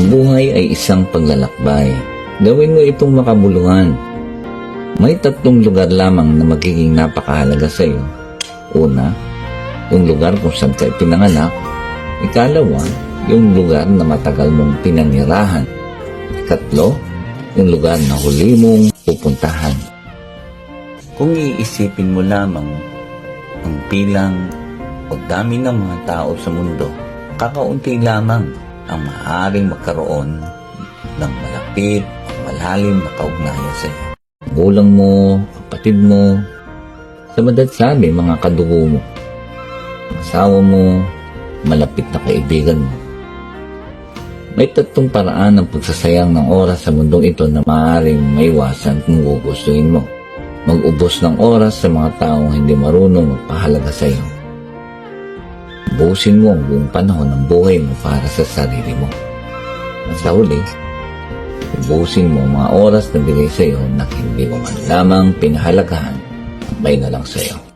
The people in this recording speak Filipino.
Ang buhay ay isang paglalakbay. Gawin mo itong makabuluhan. May tatlong lugar lamang na magiging napakahalaga sa iyo. Una, yung lugar kung saan ka pinanganak. Ikalawa, yung lugar na matagal mong pinanirahan. Ikatlo, yung lugar na huli mong pupuntahan. Kung iisipin mo lamang ang bilang o dami ng mga tao sa mundo, kakaunti lamang ang maaaring magkaroon ng malapit o malalim na kaugnayan sa iyo. Bulang mo, kapatid mo, sa sabi mga kadugo mo, asawa mo, malapit na kaibigan mo. May tatlong paraan ng pagsasayang ng oras sa mundong ito na maaaring maiwasan kung gugustuhin mo. Mag-ubos ng oras sa mga taong hindi marunong magpahalaga sa iyo. Busin mo ang buong panahon ng buhay mo para sa sarili mo. At sa huli, ubusin mo ang mga oras na bigay sa iyo na hindi mo man lamang pinahalagahan ang may na lang sa iyo.